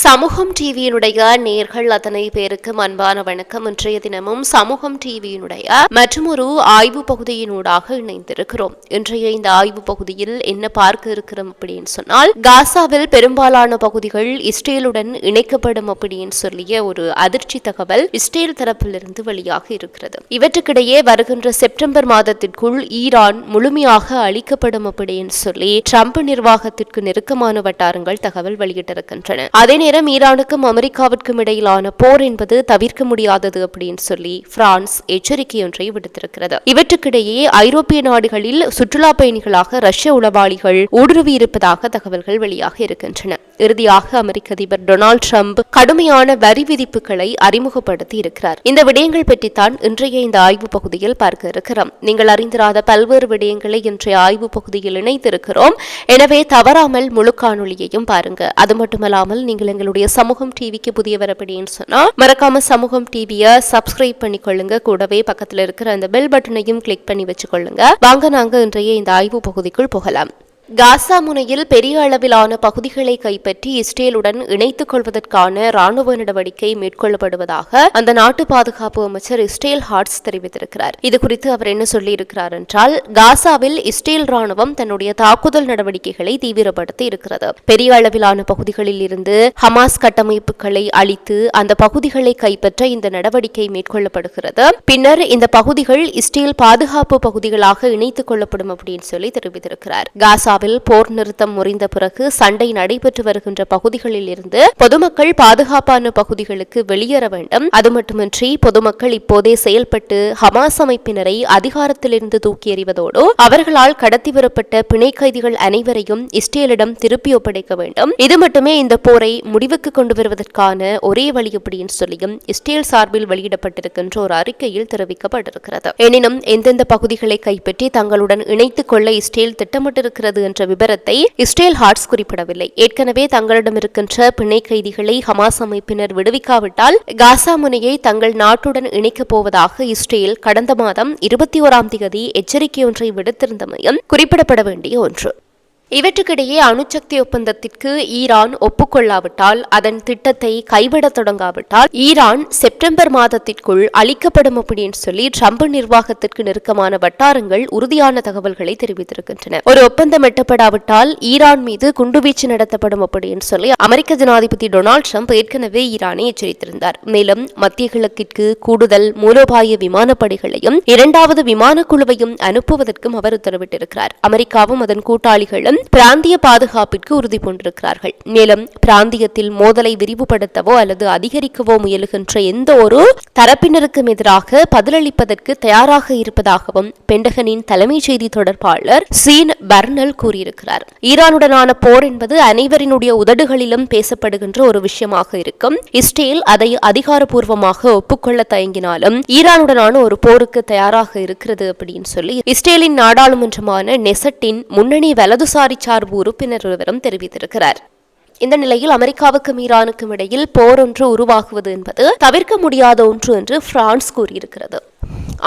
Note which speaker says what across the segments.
Speaker 1: சமூகம் டிவியினுடைய நேர்கள் அத்தனை பேருக்கு அன்பான வணக்கம். இன்றைய தினமும் சமூகம் டிவியினுடைய மற்றொரு ஆய்வு பகுதியினூடாக இணைந்திருக்கிறோம். இன்றைய இந்த ஆய்வு பகுதியில் என்ன பார்க்க இருக்கிறோம் அப்படின்னு சொன்னால் காசாவில் பெரும்பாலான பகுதிகள் இஸ்ரேலுடன் இணைக்கப்படும் அப்படின்னு சொல்லிய ஒரு அதிர்ச்சி தகவல் இஸ்ரேல் தரப்பிலிருந்து வெளியாக இருக்கிறது. இவற்றுக்கிடையே வருகின்ற செப்டம்பர் மாதத்திற்குள் ஈரான் முழுமையாக அழிக்கப்படும் அப்படின்னு சொல்லி ட்ரம்ப் நிர்வாகத்திற்கு நெருக்கமான வட்டாரங்கள் தகவல் வெளியிட்டிருக்கின்றன. அதே நேரம் ஈரானுக்கும் அமெரிக்காவிற்கும் இடையிலான போர் என்பது தவிர்க்க முடியாதது அப்படின்னு சொல்லி பிரான்ஸ் எச்சரிக்கை ஒன்றை விடுத்திருக்கிறது. இவற்றுக்கிடையே ஐரோப்பிய நாடுகளில் சுற்றுலா பயணிகளாக ரஷ்ய உளவாளிகள் ஊடுருவி இருப்பதாக தகவல்கள் வெளியாக இருக்கின்றன. இறுதியாக அமெரிக்க அதிபர் டொனால்டு ட்ரம்ப் கடுமையான வரி விதிப்புகளை அறிமுகப்படுத்தி இருக்கிறார். இந்த விடயங்கள் பற்றித்தான் இன்றைய இந்த ஆய்வு பகுதியில் பார்க்க இருக்கிறோம். நீங்கள் அறிந்திராத பல்வேறு விடயங்களை இன்றைய ஆய்வு பகுதியில் இணைத்திருக்கிறோம். எனவே தவறாமல் முழு காணொலியையும் பாருங்க. அது மட்டுமல்லாமல் நீங்கள் எங்களுடைய சமூகம் டிவிக்கு புதியவர் அப்படின்னு சொன்னா மறக்காம சமூகம் டிவியை சப்ஸ்கிரைப் பண்ணிக்கொள்ளுங்க. கூடவே பக்கத்துல இருக்கிற அந்த பெல் பட்டனையும் கிளிக் பண்ணி வச்சுக்கொள்ளுங்க. வாங்க நாங்க இன்றைய இந்த ஆய்வு பகுதிக்குள் போகலாம். காசா முனையில் பெரிய அளவிலான பகுதிகளை கைப்பற்றி இஸ்ரேலுடன் இணைத்துக் கொள்வதற்கான ராணுவ நடவடிக்கை மேற்கொள்ளப்படுவதாக அந்த நாட்டு பாதுகாப்பு அமைச்சர் இஸ்ரேல் ஹார்ட்ஸ் தெரிவித்திருக்கிறார். இது குறித்து அவர் என்ன சொல்லியிருக்கிறார் என்றால் காசாவில் இஸ்ரேல் ராணுவம் தன்னுடைய தாக்குதல் நடவடிக்கைகளை தீவிரப்படுத்தி இருக்கிறது. பெரிய அளவிலான பகுதிகளில் இருந்து ஹமாஸ் கட்டமைப்புகளை அழித்து அந்த பகுதிகளை கைப்பற்ற இந்த நடவடிக்கை மேற்கொள்ளப்படுகிறது. பின்னர் இந்த பகுதிகள் இஸ்ரேல் பாதுகாப்பு பகுதிகளாக இணைத்துக் கொள்ளப்படும் அப்படின்னு சொல்லி தெரிவித்திருக்கிறார். காசா காசாவில் போர் நிறுத்தம் முறிந்த பிறகு சண்டை நடைபெற்று வருகின்ற பகுதிகளில் இருந்து பொதுமக்கள் பாதுகாப்பான பகுதிகளுக்கு வெளியேற வேண்டும். அது மட்டுமின்றி பொதுமக்கள் இப்போதே செயல்பட்டு ஹமாஸ் அமைப்பினரை அதிகாரத்திலிருந்து தூக்கி எறிவதோடு அவர்களால் கடத்தி வரப்பட்ட பிணை கைதிகள் அனைவரையும் இஸ்ரேலிடம் திருப்பி ஒப்படைக்க வேண்டும். இது மட்டுமே இந்த போரை முடிவுக்கு கொண்டு வருவதற்கான ஒரே வழி அப்படின்னு சொல்லியும் இஸ்ரேல் சார்பில் வெளியிடப்பட்டிருக்கின்ற ஒரு அறிக்கையில் தெரிவிக்கப்பட்டிருக்கிறது. எனினும் எந்தெந்த பகுதிகளை கைப்பற்றி தங்களுடன் இணைத்துக் கொள்ள இஸ்ரேல் திட்டமிட்டிருக்கிறது என்ற விபரத்தை இஸ்ரேல் ஹார்ட்ஸ் குறிப்பிடவில்லை. ஏற்கனவே தங்களிடம் இருக்கின்ற பிணை கைதிகளை ஹமாஸ் அமைப்பினர் விடுவிக்காவிட்டால் காசா முனையை தங்கள் நாட்டுடன் இணைக்கப் போவதாக இஸ்ரேல் கடந்த மாதம் இருபத்தி ஓராம் தேதி எச்சரிக்கை ஒன்றை விடுத்திருந்தமையும் குறிப்பிடப்பட வேண்டிய ஒன்று. இவற்றுக்கிடையே அணுசக்தி ஒப்பந்தத்திற்கு ஈரான் ஒப்புக்கொள்ளாவிட்டால் அதன் திட்டத்தை கைவிட தொடங்காவிட்டால் ஈரான் செப்டம்பர் மாதத்திற்குள் அளிக்கப்படும் அப்படின்னு சொல்லி ட்ரம்ப் நிர்வாகத்திற்கு நெருக்கமான வட்டாரங்கள் உறுதியான தகவல்களை தெரிவித்திருக்கின்றன. ஒரு ஒப்பந்தம் எட்டப்படாவிட்டால் ஈரான் மீது குண்டுவீச்சு நடத்தப்படும் அப்படின்னு சொல்லி அமெரிக்க ஜனாதிபதி டொனால்டு ட்ரம்ப் ஏற்கனவே ஈரானை எச்சரித்திருந்தார். மேலும் மத்திய கிழக்கிற்கு கூடுதல் மூலோபாய விமானப்படைகளையும் இரண்டாவது விமானக்குழுவையும் அனுப்புவதற்கும் அவர் உத்தரவிட்டிருக்கிறார். அமெரிக்காவும் அதன் கூட்டாளிகளும் பிராந்திய பாதுகாப்பிற்கு உறுதி பூண்டிருக்கிறார்கள். மேலும் பிராந்தியத்தில் மோதலை விரிவுபடுத்தவோ அல்லது அதிகரிக்கவோ முயலுகின்ற எந்த ஒரு தரப்பினருக்கும் எதிராக பதிலளிப்பதற்கு தயாராக இருப்பதாகவும் பெண்டகனின் தலைமை செய்தி தொடர்பாளர் சீன் பர்னல் கூறியிருக்கிறார். ஈரானுடனான போர் என்பது அனைவரினுடைய உதடுகளிலும் பேசப்படுகின்ற ஒரு விஷயமாக இருக்கும். இஸ்ரேல் அதை அதிகாரப்பூர்வமாக ஒப்புக்கொள்ள தயங்கினாலும் ஈரானுடனான ஒரு போருக்கு தயாராக இருக்கிறது அப்படின்னு சொல்லி இஸ்ரேலின் நாடாளுமன்றமான நெசட்டின் முன்னணி வலதுசாரி சார்பு உறுப்பினர் ஒருவரும் தெரிவித்திருக்கிறார். இந்த நிலையில் அமெரிக்காவுக்கும் ஈரானுக்கும் இடையில் போர் ஒன்று உருவாகுவது என்பது தவிர்க்க முடியாத ஒன்று என்று பிரான்ஸ் கூறியிருக்கிறது.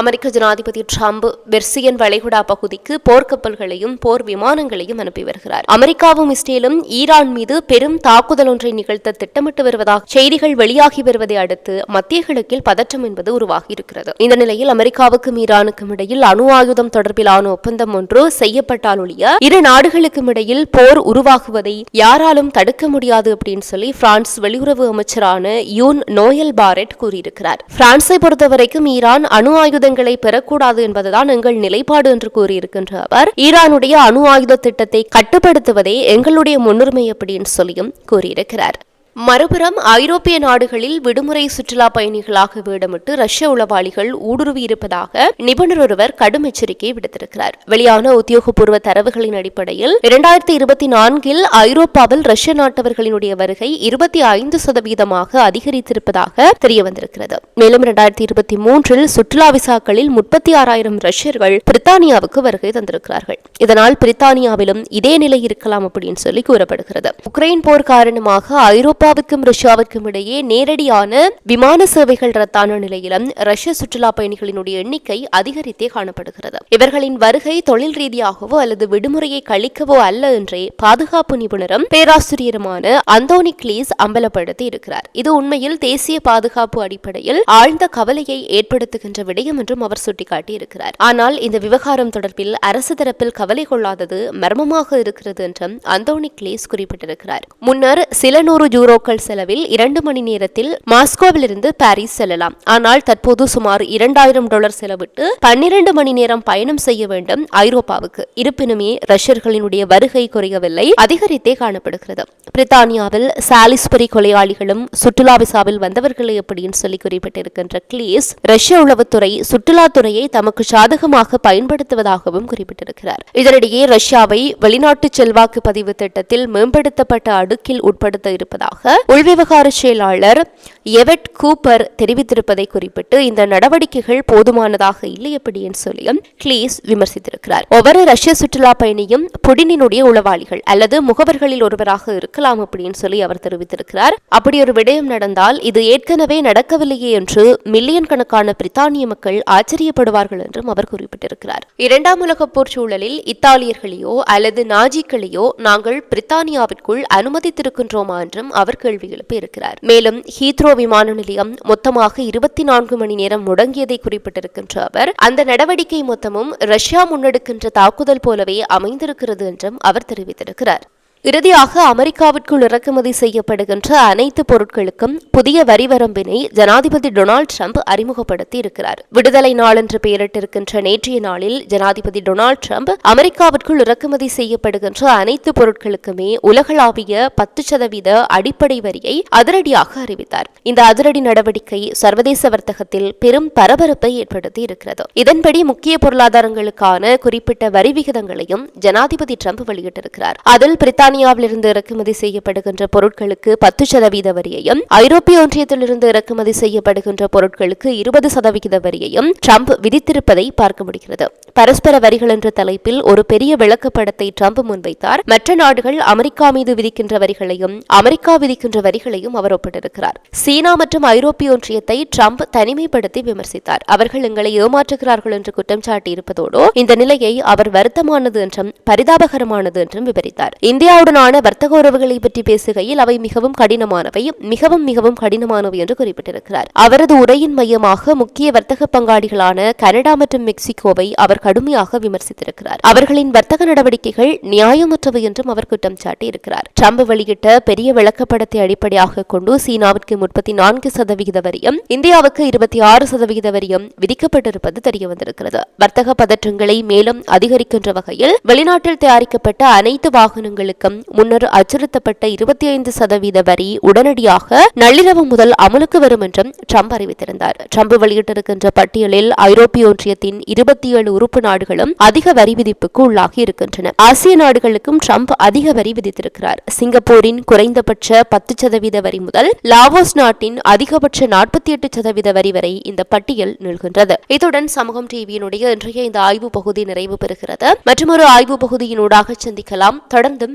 Speaker 1: அமெரிக்க ஜனாதிபதி ட்ரம்ப் பெர்சியன் வளைகுடா பகுதிக்கு போர்க்கப்பல்களையும் போர் விமானங்களையும் அனுப்பி வருகிறார். அமெரிக்காவும் இஸ்ரேலும் ஈரான் மீது பெரும் தாக்குதல் ஒன்றை நிகழ்த்த திட்டமிட்டு வருவதாக செய்திகள் வெளியாகி வருவதை அடுத்து மத்திய கிழக்கில் பதற்றம் என்பது உருவாகி இருக்கிறது. இந்த நிலையில் அமெரிக்காவுக்கும் ஈரானுக்கும் இடையில் அணு ஆயுதம் தொடர்பிலான ஒப்பந்தம் ஒன்று செய்யப்பட்டால் ஒழிய இரு நாடுகளுக்கும் இடையில் போர் உருவாகுவதை யாராலும் தடுக்க முடியாது அப்படின்னு சொல்லி பிரான்ஸ் வெளியுறவு அமைச்சரான யூன் நோயல் பாரெட் கூறியிருக்கிறார். பிரான்ஸை பொறுத்தவரைக்கும் ஈரான் அணு ஆயுத ஆயுதங்களை பெறக்கூடாது என்பதுதான் எங்கள் நிலைப்பாடு என்று கூறியிருக்கின்ற அவர் ஈரானுடைய அணு ஆயுத திட்டத்தை கட்டுப்படுத்துவதே எங்களுடைய முன்னுரிமை அப்படின்னு சொல்லியும் கூறியிருக்கிறார். மறுபுறம் ஐரோப்பிய நாடுகளில் விடுமுறை சுற்றுலா பயணிகளாக வேடமிட்டு ரஷ்ய உளவாளிகள் ஊடுருவி இருப்பதாக நிபுணர் ஒருவர் கடும் எச்சரிக்கை விடுத்திருக்கிறார். வெளியான உத்தியோகபூர்வ தரவுகளின் அடிப்படையில் இரண்டாயிரத்தி இருபத்தி நான்கில் ஐரோப்பாவில் ரஷ்ய நாட்டவர்களினுடைய வருகை இருபத்தி ஐந்து சதவீதமாக அதிகரித்திருப்பதாக தெரிய வந்திருக்கிறது. மேலும் இரண்டாயிரத்தி இருபத்தி மூன்றில் சுற்றுலா விசாக்களில் முப்பத்தி ஆறாயிரம் ரஷ்யர்கள் பிரித்தானியாவுக்கு வருகை தந்திருக்கிறார்கள். இதனால் பிரித்தானியாவிலும் இதே நிலை இருக்கலாம் அப்படின்னு சொல்லி கூறப்படுகிறது. உக்ரைன் போர் காரணமாக ஐரோப்பா ஐரோப்பாவுக்கும் ரஷ்யாவிற்கும் இடையே நேரடியான விமான சேவைகள் ரத்தான நிலையிலும் ரஷ்ய சுற்றுலா பயணிகளினுடைய எண்ணிக்கை அதிகரித்தே காணப்படுகிறது. இவர்களின் வருகை தொழில் ரீதியாகவோ அல்லது விடுமுறையை கழிக்கவோ அல்ல என்றே பாதுகாப்பு நிபுணரும் பேராசிரியருமான அந்தோனி கிளீஸ் அம்பலப்படுத்தி இருக்கிறார். இது உண்மையில் தேசிய பாதுகாப்பு அடிப்படையில் ஆழ்ந்த கவலையை ஏற்படுத்துகின்ற விடயம் என்றும் அவர் சுட்டிக்காட்டியிருக்கிறார். ஆனால் இந்த விவகாரம் தொடர்பில் அரசு தரப்பில் கவலை கொள்ளாதது மர்மமாக இருக்கிறது என்றும் அந்தோனி கிளீஸ் குறிப்பிட்டிருக்கிறார். முன்னர் சில நூறு யூரோக்கள் செலவில் இரண்டு மணி நேரத்தில் மாஸ்கோவிலிருந்து பாரிஸ் செல்லலாம். ஆனால் தற்போது சுமார் இரண்டாயிரம் டாலர் செலவிட்டு பன்னிரண்டு மணி நேரம் பயணம் செய்ய வேண்டும் ஐரோப்பாவுக்கு. இருப்பினுமே ரஷ்யர்களினுடைய வருகை குறையவில்லை அதிகரித்தே காணப்படுகிறது. பிரித்தானியாவில் சாலிஸ்பரி கொலையாளிகளும் சுற்றுலா விசாவில் வந்தவர்களே எப்படின்னு சொல்லி குறிப்பிட்டிருக்கின்ற கிளீஸ் ரஷ்ய உளவுத்துறை சுற்றுலாத்துறையை தமக்கு சாதகமாக பயன்படுத்துவதாகவும் குறிப்பிட்டிருக்கிறார். இதனிடையே ரஷ்யாவை வெளிநாட்டு செல்வாக்கு பதிவு திட்டத்தில் மேம்படுத்தப்பட்ட அடுக்கில் உட்படுத்த இருப்பதாக உள்விவகார செயலாளர் எவெட் கூப்பர் தெரிவித்திருப்பதை குறிப்பிட்டு இந்த நடவடிக்கைகள் போதுமானதாக இல்லை எப்படின்னு சொல்லியும் கிளீஸ் விமர்சித்திருக்கிறார். ஒவ்வொரு ரஷ்ய சுற்றுலா பயணியும் புடினினுடைய உளவாளிகள் அல்லது முகவர்களில் ஒருவராக இருக்கலாம் அப்படின்னு சொல்லி அவர் தெரிவித்திருக்கிறார். அப்படி ஒரு விடயம் நடந்தால் இது ஏற்கனவே நடக்கவில்லையே என்று மில்லியன் கணக்கான பிரித்தானிய மக்கள் ஆச்சரியப்படுவார்கள் என்றும் அவர் குறிப்பிட்டிருக்கிறார். இரண்டாம் உலகப் போர் சூழலில் இத்தாலியர்களையோ அல்லது நாஜிக்களையோ நாங்கள் பிரித்தானியாவிற்குள் அனுமதித்திருக்கின்றோமா என்றும் அவர் கேள்வி எழுப்பியிருக்கிறார். மேலும் ஹீத்ரோ விமான நிலையம் மொத்தமாக இருபத்தி நான்கு மணி நேரம் முடங்கியதை குறிப்பிட்டிருக்கின்ற அவர் அந்த நடவடிக்கை மொத்தமும் ரஷ்யா முன்னெடுக்கின்ற தாக்குதல் போலவே அமைந்திருக்கிறது என்றும் அவர் தெரிவித்திருக்கிறார். இறுதியாக அமெரிக்காவிற்குள் இறக்குமதி செய்யப்படுகின்ற அனைத்து பொருட்களுக்கும் புதிய வரி வரம்பினை ஜனாதிபதி டொனால்டு ட்ரம்ப் அறிமுகப்படுத்தி இருக்கிறார். விடுதலை நாள் என்று பெயரிட்டிருக்கின்ற நேற்றைய நாளில் ஜனாதிபதி டொனால்டு ட்ரம்ப் அமெரிக்காவிற்குள் இறக்குமதி செய்யப்படுகின்ற அனைத்து பொருட்களுக்குமே உலகளாவிய பத்து சதவீத அடிப்படை வரியை அதிரடியாக அறிவித்தார். இந்த அதிரடி நடவடிக்கை சர்வதேச வர்த்தகத்தில் பெரும் பரபரப்பை ஏற்படுத்தி இருக்கிறது. இதன்படி முக்கிய பொருளாதாரங்களுக்கான குறிப்பிட்ட வரி விகிதங்களையும் ஜனாதிபதி ட்ரம்ப் வெளியிட்டிருக்கிறார். அதில் பிரித்தானிய பிரித்தானியாவிலிருந்து இறக்குமதி செய்யப்படுகின்ற பொருட்களுக்கு பத்து சதவீத வரியையும் ஐரோப்பிய ஒன்றியத்திலிருந்து இறக்குமதி செய்யப்படுகின்ற பொருட்களுக்கு இருபது சதவிகித வரியையும் ட்ரம்ப் விதித்திருப்பதை பார்க்க முடிகிறது. பரஸ்பர வரிகள் என்ற தலைப்பில் ஒரு பெரிய விளக்கப்படத்தை ட்ரம்ப் முன்வைத்தார். மற்ற நாடுகள் அமெரிக்கா மீது விதிக்கின்ற வரிகளையும் அமெரிக்கா விதிக்கின்ற வரிகளையும் அவர் ஒப்பிட்டிருக்கிறார். சீனா மற்றும் ஐரோப்பிய ஒன்றியத்தை ட்ரம்ப் தனிமைப்படுத்தி விமர்சித்தார். அவர்கள் எங்களை ஏமாற்றுகிறார்கள் என்று குற்றம் சாட்டியிருப்பதோடு இந்த நிலையை அவர் வருத்தமானது என்றும் பரிதாபகரமானது என்றும் விவரித்தார். இந்தியா சீனாவுடனான வர்த்தக உறவுகளை பற்றி பேசுகையில் அவை மிகவும் கடினமானவை மிகவும் மிகவும் கடினமானவை என்று குறிப்பிட்டிருக்கிறார். அவரது உரையின் மையமாக முக்கிய வர்த்தக பங்காளிகளான கனடா மற்றும் மெக்சிகோவை அவர் கடுமையாக விமர்சித்திருக்கிறார். அவர்களின் வர்த்தக நடவடிக்கைகள் நியாயமற்றவை என்றும் அவர் குற்றம் சாட்டியிருக்கிறார். ட்ரம்ப் வெளியிட்ட பெரிய விளக்கப்படத்தை அடிப்படையாக கொண்டு சீனாவிற்கு முப்பத்தி நான்கு சதவிகித வரியும் இந்தியாவுக்கு இருபத்தி ஆறு சதவிகித வரியும் விதிக்கப்பட்டிருப்பது தெரியவந்திருக்கிறது. வர்த்தக பதற்றங்களை மேலும் அதிகரிக்கின்ற வகையில் வெளிநாட்டில் தயாரிக்கப்பட்ட அனைத்து வாகனங்களுக்கும் முன்னர் அச்சுறுத்தப்பட்ட இருபத்தி ஐந்து சதவீத வரி உடனடியாக நள்ளிரவு முதல் அமலுக்கு வரும் என்றும் ட்ரம்ப் அறிவித்திருந்தார். ட்ரம்ப் வெளியிட்டிருக்கின்ற பட்டியலில் ஐரோப்பிய ஒன்றியத்தின் இருபத்தி ஏழு உறுப்பு நாடுகளும் அதிக வரி விதிப்புக்கு உள்ளாகி இருக்கின்றன. ஆசிய நாடுகளுக்கும் ட்ரம்ப் அதிக வரி விதித்திருக்கிறார். சிங்கப்பூரின் குறைந்தபட்ச பத்து சதவீத வரி முதல் லாவோஸ் நாட்டின் அதிகபட்ச நாற்பத்தி எட்டு சதவீத வரி வரை இந்த பட்டியல் நிகழ்கின்றது. இத்துடன் சமூகம் டிவியினுடைய இன்றைய இந்த ஆய்வு பகுதி நிறைவு பெறுகிறது. மற்றொரு ஆய்வு பகுதியினூடாக சந்திக்கலாம். தொடர்ந்தும்